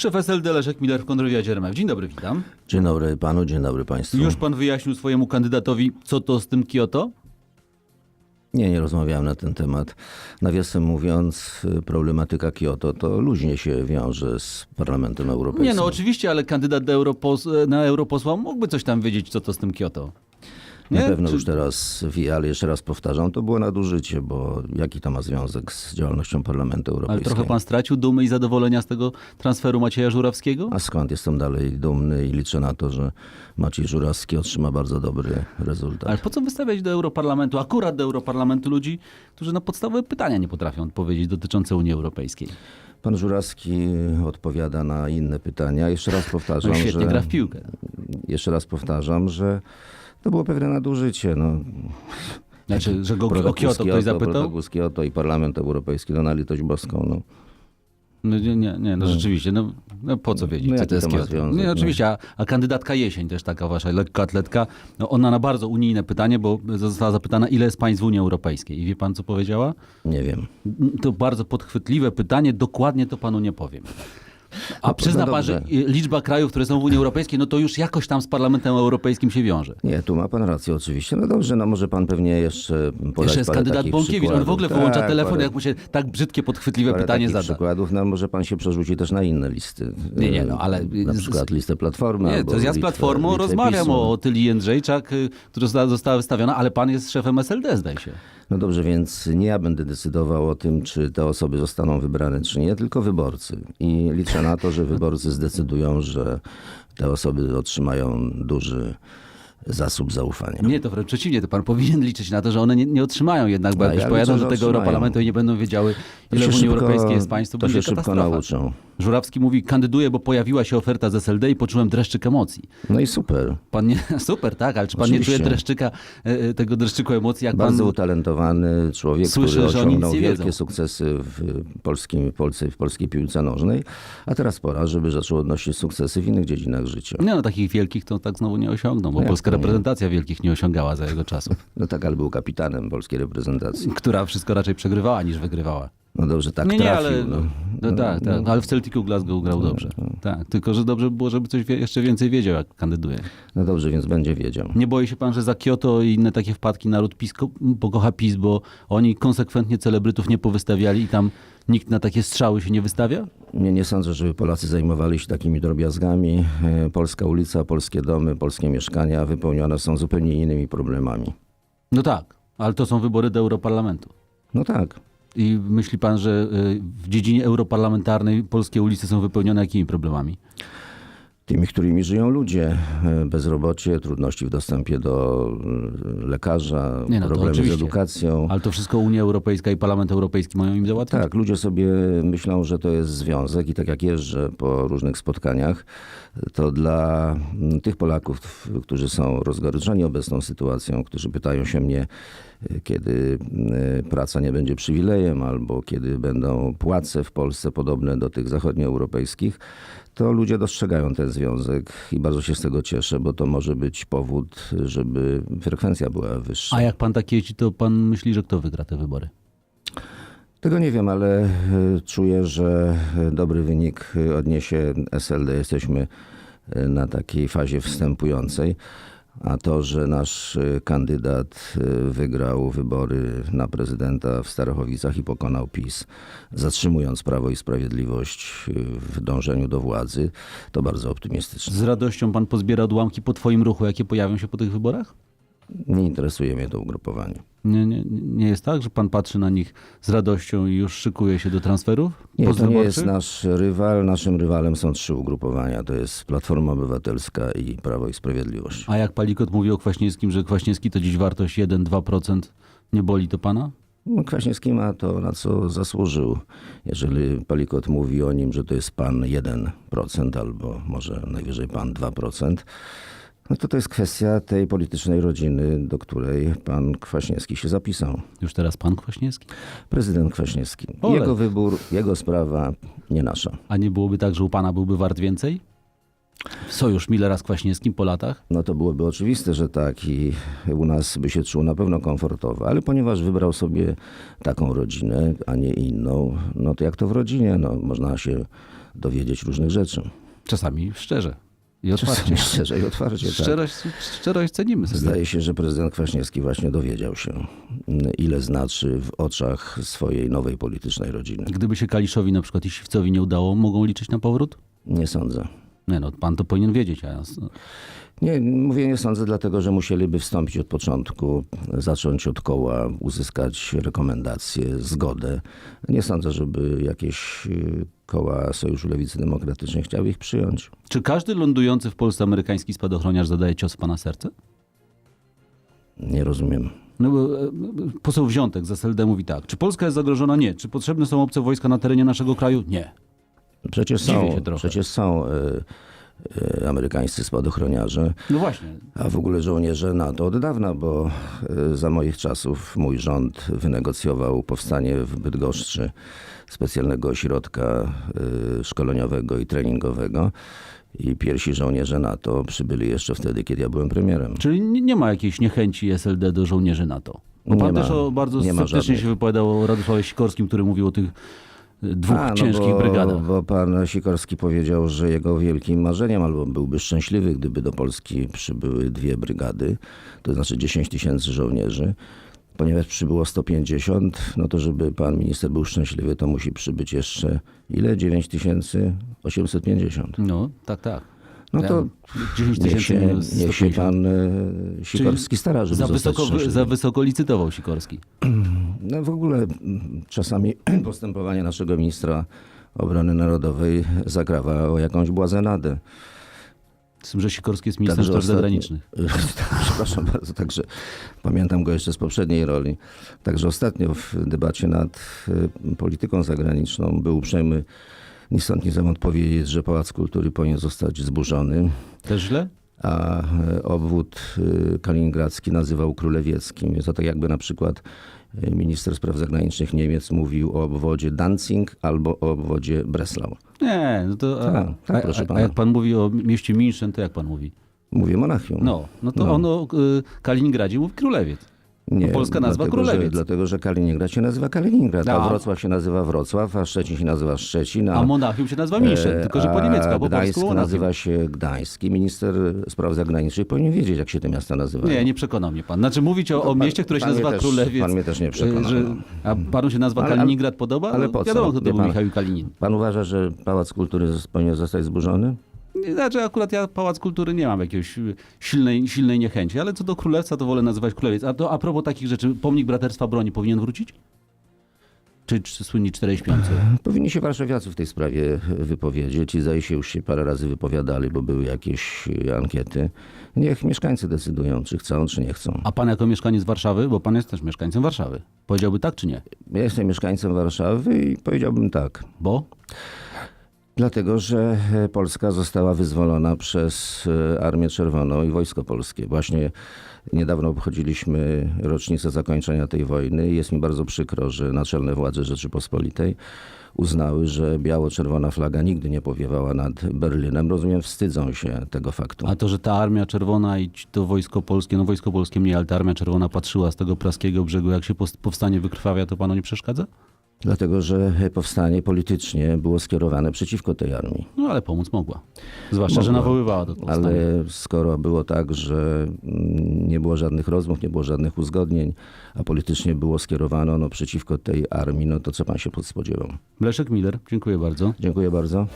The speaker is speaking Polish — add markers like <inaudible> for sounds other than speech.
Szef SLD Leszek Miller w kontrwywiadzie RMF. Dzień dobry, witam. Dzień dobry panu, dzień dobry państwu. Już pan wyjaśnił swojemu kandydatowi, co to z tym Kioto? Nie, nie rozmawiałem na ten temat. Nawiasem mówiąc, problematyka Kioto to luźnie się wiąże z Parlamentem Europejskim. Nie no, oczywiście, ale kandydat Europos na europosła mógłby coś tam wiedzieć, co to z tym Kioto. Na Nie? pewno Czy- już teraz wie, ale jeszcze raz powtarzam, to było nadużycie, bo jaki to ma związek z działalnością Parlamentu Ale Europejskiego? trochę pan stracił dumy i zadowolenia z tego transferu Macieja Żurawskiego? A skąd? Jestem dalej dumny i liczę na to, że Maciej Żurawski otrzyma bardzo dobry rezultat. Ale po co wystawiać do Europarlamentu, akurat do Europarlamentu ludzi, którzy na podstawowe pytania nie potrafią odpowiedzieć dotyczące Unii Europejskiej? Pan Żurawski odpowiada na inne pytania. Jeszcze raz powtarzam, No świetnie że... gra w piłkę. Jeszcze raz powtarzam, że to było pewne nadużycie. No. Znaczy, że go o Kioto ktoś zapytał? Kioto i Parlament Europejski, no na litość boską. No. No, nie, nie, nie, no rzeczywiście, no, no po co wiedzieć, No co to jest to ma Kioto? związek, Nie, no? oczywiście, a, a kandydatka Jesień, też taka wasza lekkoatletka, no ona na bardzo unijne pytanie, bo została zapytana, ile jest państw w Unii Europejskiej. I wie pan, co powiedziała? Nie wiem. To bardzo podchwytliwe pytanie, dokładnie to panu nie powiem. A No, przyzna no pan, że liczba krajów, które są w Unii Europejskiej, no to już jakoś tam z Parlamentem Europejskim się wiąże. Nie, tu ma pan rację oczywiście. No dobrze, no może pan pewnie jeszcze podać Jeszcze jest kandydat Bąkiewicz, on w ogóle wyłącza Tak, telefon, parę- jak mu się tak brzydkie, podchwytliwe pytanie zada. przykładów, no może pan się przerzuci też na inne listy. Nie, nie, no, ale- Na przykład listę Platformy Nie, to ja z Platformą rozmawiam o Tyli Jędrzejczak, y, która została- została wystawiona, ale pan jest szefem SLD, zdaje się. No dobrze, więc nie ja będę decydował o tym, czy te osoby zostaną wybrane, czy nie, tylko wyborcy. I liczę na to, że wyborcy zdecydują, że te osoby otrzymają duży zasób zaufania. Nie, to wręcz przeciwnie, to pan powinien liczyć na to, że one nie, nie otrzymają jednak, bo A jak już ja pojadą liczę, do że tego otrzymają. Europarlamentu i nie będą wiedziały, ile się w Unii szybko- Europejskiej jest państw, to, to będzie się szybko katastrofa. nauczą. Żurawski mówi, kandyduję, bo pojawiła się oferta z SLD i poczułem dreszczyk emocji. No i super. Pan nie, <laughs> super, tak, ale czy pan nie Oczywiście. czuje dreszczyka, e, e, tego dreszczyku emocji, jak Bardzo pan... utalentowany człowiek, Słyszę, który że oni nic osiągnął nie wielkie wiedzą. sukcesy w, polskim, w, Polsce, w polskiej piłce nożnej, a teraz pora, żeby zaczął odnosić sukcesy w innych dziedzinach życia. Nie no, takich wielkich to tak znowu nie osiągną, bo No jak polska nie? Reprezentacja wielkich nie osiągała za jego czasów, <laughs> No tak, ale był kapitanem polskiej reprezentacji. która wszystko raczej przegrywała niż wygrywała. No dobrze, tak nie, nie, trafił. ale, no. no, tak, tak, ale w Celticu Glasgow grał dobrze. Tak, tylko że dobrze by było, żeby coś jeszcze więcej wiedział, jak kandyduje. no dobrze, więc będzie wiedział. Nie boi się pan, że za Kyoto i inne takie wpadki naród PiS ko- pokocha PiS, bo oni konsekwentnie celebrytów nie powystawiali i tam nikt na takie strzały się nie wystawia? Nie, nie sądzę, żeby Polacy zajmowali się takimi drobiazgami. E, Polska ulica, polskie domy, polskie mieszkania wypełnione są zupełnie innymi problemami. No tak, ale to są wybory do Europarlamentu. No tak. I myśli pan, że y, w dziedzinie europarlamentarnej polskie ulice są wypełnione jakimi problemami? Tymi, którymi żyją ludzie, e, bezrobocie, trudności w dostępie do e, lekarza, no, problemy z edukacją. Ale to wszystko Unia Europejska i Parlament Europejski mają im załatwić? Tak, ludzie sobie myślą, że to jest związek i tak jak jeżdżę po różnych spotkaniach, to dla mm, tych Polaków, którzy są rozgoryczeni obecną sytuacją, którzy pytają się mnie, y, kiedy praca nie będzie przywilejem albo kiedy będą płace w Polsce podobne do tych zachodnioeuropejskich, to ludzie dostrzegają ten związek i bardzo się z tego cieszę, bo to może być powód, żeby frekwencja była wyższa. A jak pan tak jeździ, to pan myśli, że kto wygra te wybory? Tego nie wiem, ale e, czuję, że e, dobry wynik e, odniesie SLD. Jesteśmy na takiej fazie wstępującej. A to, że nasz e, kandydat e, wygrał wybory na prezydenta w Starachowicach i pokonał PiS, zatrzymując Prawo i Sprawiedliwość e, w dążeniu do władzy, to bardzo optymistyczne. Z radością pan pozbiera odłamki po twoim ruchu, jakie pojawią się po tych wyborach? Nie interesuje mnie to ugrupowanie. Nie, nie, nie jest tak, że pan patrzy na nich z radością i już szykuje się do transferów? Nie, to nie jest nasz rywal. Naszym rywalem są trzy ugrupowania. To jest Platforma Obywatelska i Prawo i Sprawiedliwość. A jak Palikot mówi o Kwaśniewskim, że Kwaśniewski to dziś wartość 1-2%, nie boli to pana? No, Kwaśniewski ma to, na co zasłużył. Jeżeli Palikot mówi o nim, że to jest pan 1% albo może najwyżej pan 2%, no to to jest kwestia tej politycznej rodziny, do której pan Kwaśniewski się zapisał. Już teraz pan Kwaśniewski? Prezydent Kwaśniewski. Ole. Jego wybór, jego sprawa, nie nasza. A nie byłoby tak, że u pana byłby wart więcej? Sojusz Millera z Kwaśniewskim po latach? No to byłoby oczywiste, że tak i u nas by się czuł na pewno komfortowo, ale ponieważ wybrał sobie taką rodzinę, a nie inną, no to jak to w rodzinie, no można się dowiedzieć różnych rzeczy. Czasami szczerze i otwarcie. Szczerze i otwarcie. Tak. Szczerość, szczerość cenimy sobie. Zdaje się, że prezydent Kwaśniewski właśnie dowiedział się, ile znaczy w oczach swojej nowej politycznej rodziny. Gdyby się Kaliszowi na przykład i Siwcowi nie udało, mogą liczyć na powrót? Nie sądzę. Nie no, pan to powinien wiedzieć, a ja... Nie, mówię nie sądzę, dlatego że musieliby wstąpić od początku, zacząć od koła, uzyskać rekomendacje, zgodę. Nie sądzę, żeby jakieś y, koła Sojuszu Lewicy Demokratycznej chciały ich przyjąć. Czy każdy lądujący w Polsce amerykański spadochroniarz zadaje cios w pana serce? Nie rozumiem. No bo e, poseł Wziątek z SLD mówi tak. Czy Polska jest zagrożona? Nie. Czy potrzebne są obce wojska na terenie naszego kraju? Nie. Przecież Dziwię są, przecież są y, y, amerykańscy spadochroniarze, No właśnie. a w ogóle żołnierze NATO od dawna, bo y, za moich czasów mój rząd wynegocjował powstanie w Bydgoszczy specjalnego ośrodka szkoleniowego i treningowego. I pierwsi żołnierze NATO przybyli jeszcze wtedy, kiedy ja byłem premierem. Czyli nie, ma jakiejś niechęci SLD do żołnierzy NATO. Bo Nie pan ma. też o, bardzo sceptycznie się wypowiadał o Radosławie Sikorskim, który mówił o tych dwóch A, no ciężkich bo, brygadach. Bo pan Sikorski powiedział, że jego wielkim marzeniem, albo byłby szczęśliwy, gdyby do Polski przybyły dwie brygady, to znaczy 10 tysięcy żołnierzy. Ponieważ przybyło 150, no to żeby pan minister był szczęśliwy, to musi przybyć jeszcze ile? 9850. No, tak, tak. No to Ja- 10 niech tysięcy się, niech się 150. pan e, Sikorski stara, żeby Za wysoko, za wysoko licytował Sikorski. No w ogóle mm, czasami <clears throat> postępowanie naszego ministra obrony narodowej zagrawa o jakąś błazenadę. Z tym, że Sikorski jest ministrem spraw zagranicznych. <laughs> Przepraszam bardzo, także pamiętam go jeszcze z poprzedniej roli. Także ostatnio w debacie nad y, polityką zagraniczną był uprzejmy ni stąd ni zowąd powiedzieć, że Pałac Kultury powinien zostać zburzony, Też źle? a y, obwód y, kaliningradzki nazywał królewieckim. Jest to tak jakby na przykład y, minister spraw zagranicznych Niemiec mówił o obwodzie Danzig albo o obwodzie Breslau. Nie, no to. A, Tak, tak, proszę pana. a jak pan mówi o mieście Minszyn, to jak pan mówi? Mówię Monachium. No, no to No. on o y, Kaliningradzie mówi królewiec. Nie, polska nazwa dlatego, Królewiec. Że, dlatego, że Kaliningrad się nazywa Kaliningrad, a A. Wrocław się nazywa Wrocław, a Szczecin się nazywa Szczecin, A Monachium się nazywa Minszyn, e, tylko że po a niemiecku, a po Gdańsk polsku Monachium. nazywa się Gdańsk i minister spraw zagranicznych powinien wiedzieć, jak się te miasta nazywają. Nie, nie przekonał mnie pan. Znaczy mówić o, o pan- mieście, które się nazywa też- Królewiec. pan mnie też nie y, przekonał, Że, no. a panu się nazwa Ale- Kaliningrad podoba? ale No, po co? Wiadomo, kto to był pan- Michał Kalinin. Pan uważa, że Pałac Kultury powinien zostać zburzony? Znaczy akurat ja Pałac Kultury nie mam jakiejś y, silnej, silnej niechęci, ale co do królewca to wolę nazywać królewiec. A to a propos takich rzeczy, pomnik Braterstwa Broni powinien wrócić? Czy, czy słynni czterej śpiący? <clears throat> Powinni się warszawiacy w tej sprawie wypowiedzieć i zdaje się już się parę razy wypowiadali, bo były jakieś e, ankiety. Niech mieszkańcy decydują, czy chcą, czy nie chcą. A pan jako mieszkaniec Warszawy, bo pan jest też mieszkańcem Warszawy, powiedziałby tak czy nie? Ja jestem mieszkańcem Warszawy i powiedziałbym tak. Bo? Dlatego, że e, Polska została wyzwolona przez e, Armię Czerwoną i Wojsko Polskie. Właśnie niedawno obchodziliśmy rocznicę zakończenia tej wojny jest mi bardzo przykro, że naczelne władze Rzeczypospolitej uznały, że biało-czerwona flaga nigdy nie powiewała nad Berlinem. Rozumiem, wstydzą się tego faktu. A to, że ta Armia Czerwona i to Wojsko Polskie, no Wojsko Polskie mniej, ale ta Armia Czerwona patrzyła z tego praskiego brzegu, jak się powstanie wykrwawia, to panu nie przeszkadza? Dlatego, że powstanie politycznie było skierowane przeciwko tej armii. No ale pomóc mogła. Zwłaszcza, że Mogła. nawoływała do powstania. Ale skoro było tak, że nie było żadnych rozmów, nie było żadnych uzgodnień, a politycznie było skierowane ono przeciwko tej armii, no to co pan się spodziewał? Leszek Miller, dziękuję bardzo. Dziękuję bardzo.